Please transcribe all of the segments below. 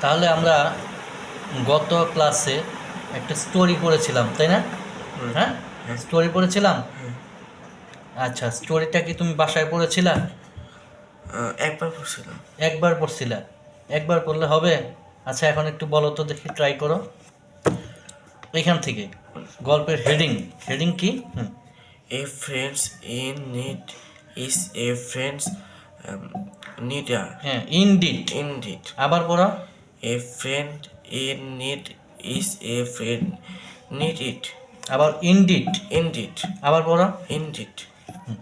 তাহলে আমরা গত ক্লাসে একটা স্টোরি পড়েছিলাম তাই না? হ্যাঁ। স্টোরি পড়েছিলাম? আচ্ছা স্টোরিটা কি তুমি বাসায় পড়েছিলা? একবার পড়ছিলাম। একবার পড়ছিলা? একবার পড়লে হবে? আচ্ছা এখন একটু বলো তো দেখি ট্রাই করো। এখান থেকে গল্পের হেডিং হেডিং কি? friends in need is a friends um, needer. হ্যাঁ ইনডিড Indeed. আবার পড়ো। A friend in need is a friend needed. আবার ইনডিড Indeed. আবার পড়ো Indeed.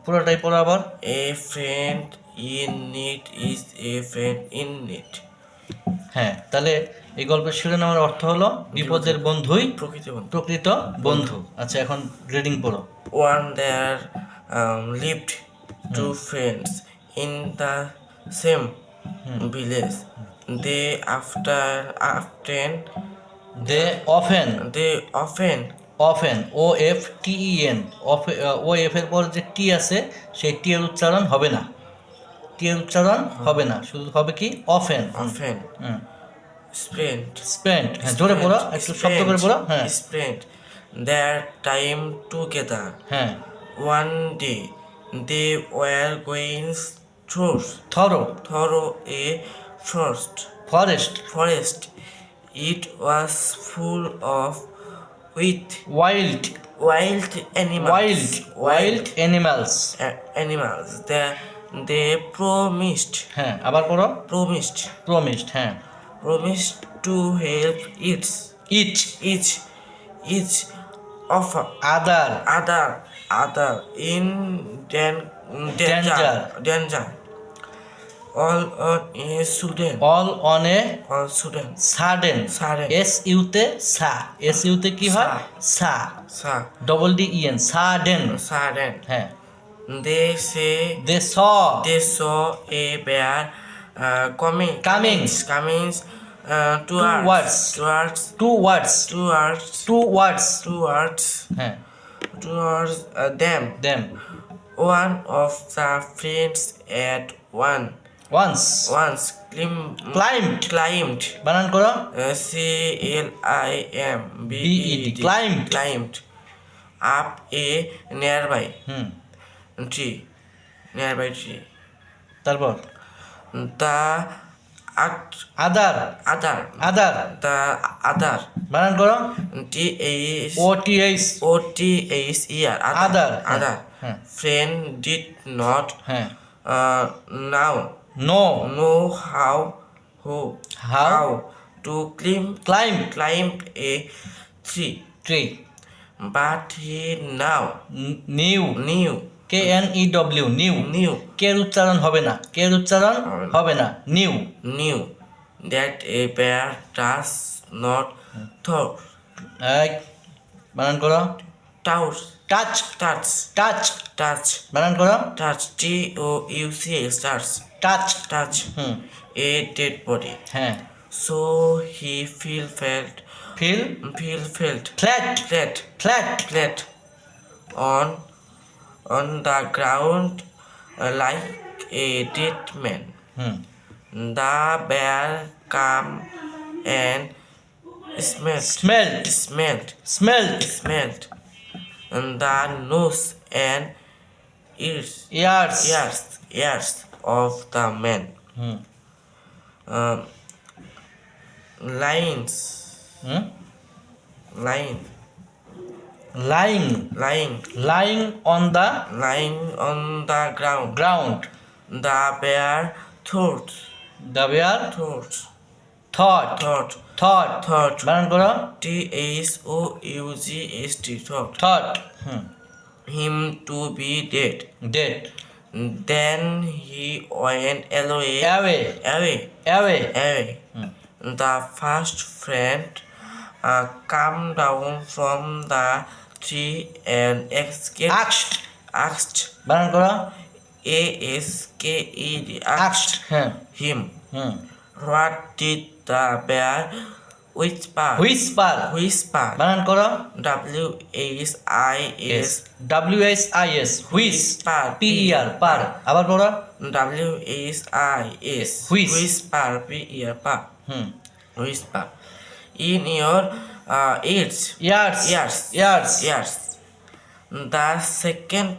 পুরোটাই পড়ো আবার A friend in need is a friend in need. হ্যাঁ তাহলে এই গল্পের শিরোনামের অর্থ হলো বিপদের বন্ধুই প্রকৃতি বন্ধু প্রকৃত বন্ধু আচ্ছা এখন রিডিং পড়ো One there um, lived two friends in the same they after often they often they often often O F T E N of O F এর পর যে টি আছে সেই টি এর উচ্চারণ হবে না। টি এর উচ্চারণ হবে না। শুধু হবে কি? অফেন অফেন স্পেন্ট স্পেন্ট হ্যাঁ জোরে বলো একটু শব্দ করে বলো হ্যাঁ। স্পেন্ট দেয়ার টাইম টুগেদার হ্যাঁ। One day they were goings through through a forest. Forest Forest. It was full of with wild wild animals. Wild wild animals a- animals. They they promised হ্যাঁ আবার পড়ো promised promised হ্যাঁ promised to help its each each each of other other other in dan- danger Danger. danger. All on a student. All on a All student. Sudden Sudden. S ইউতে সা S ইউতে কি হয় সা Sa double D E N sudden sudden. হ্যাঁ They say they saw saw a bear uh, coming Coming. coming uh, towards Towards. towards towards towards towards towards হ্যাঁ towards uh, them them one of the friends at one once once clim- Climbed. climbed বানান করো uh, C L I M B E B-E-D, D climbed. climbed up a nearby hmm nearby tree তারপর the at other other other the other বানান করো T H O T H O T H E R Other. other হ্যাঁ friend did হ্যাঁ uh, know know how who How? how to climb climb climb a tree tree but he now knew knew K N E W knew knew K এর উচ্চারণ হবে না কে উচ্চারণ হবে না। হবে না knew knew that a bear does not throw এক বানান করো touch touch touch touch touch বানান করো touch T O U C H touch touch touch hmm a dead body হ্যাঁ so he feel felt feel feel felt flat flat flat flat on on the ground uh, like a dead man hmm the bear come and smelled smelt smelled smelt smelled and And the nose and ears, ears. ears, ears of the man. Hmm. Um, lions, hmm? lion, lying, lying, lying on the lying on the ground. Ground. The bear thought. The bear thought. Thought thought thought thought বানান T H O U G S T thought thought him to be dead dead then he went এলো a away away away away first friend come down from the three and X K S K E আক্সট him hmm whisper বানান করো S W I S হুইস. P R per আবার পড়ো E hmm uh, ears. Ears ears the second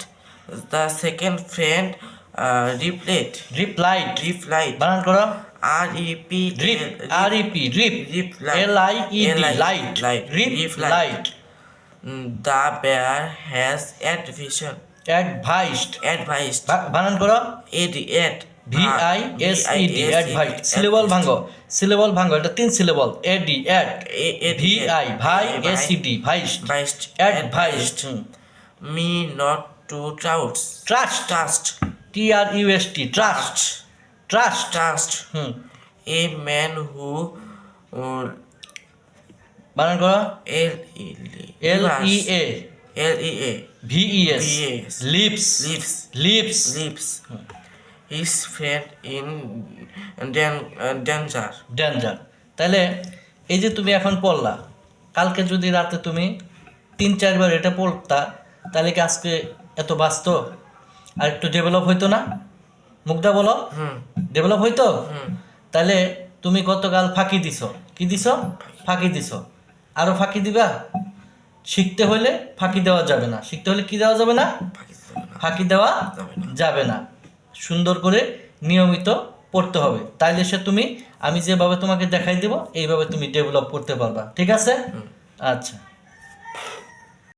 the second uh, replied replied বানান করো। R E P rep R E P rep light. L I E light light. Rep. Light the bear has advision. Advised advised. বানান করো। Ad ad V I S E D advise syllable ভাঙ্গো। Syllable ভাঙ্গো এটা তিন syllable A D ad V I ভাই S E D ভাইস্ট advised. Advised me not to trust. Trust trust. T R U S T trust trust trust. Hmm a man who uh, বানান করো। L E L E A L E A. V E S. Leaps leaps his friend in dan- uh, danger. Danger তাহলে এই যে তুমি এখন পড়লা কালকে যদি রাতে তুমি তিন চারবার এটা পড়তা তাহলে কি আজকে এত বাঁচতো আর একটু ডেভেলপ হইতো না? মুগ্ধা বলো। ডেভেলপ হইতো? তাহলে তুমি গতকাল ফাঁকি দিছ। কি দিছ? ফাঁকি। দিছ। আরও ফাঁকি দিবা? শিখতে হলে ফাঁকি দেওয়া যাবে না। শিখতে হলে কি দেওয়া যাবে না? ফাঁকি দেওয়া যাবে না। যাবে না। সুন্দর করে নিয়মিত পড়তে হবে। তাইলে সে তুমি আমি যেভাবে তোমাকে দেখাই দেব এইভাবে তুমি ডেভেলপ করতে পারবা। ঠিক আছে? আচ্ছা।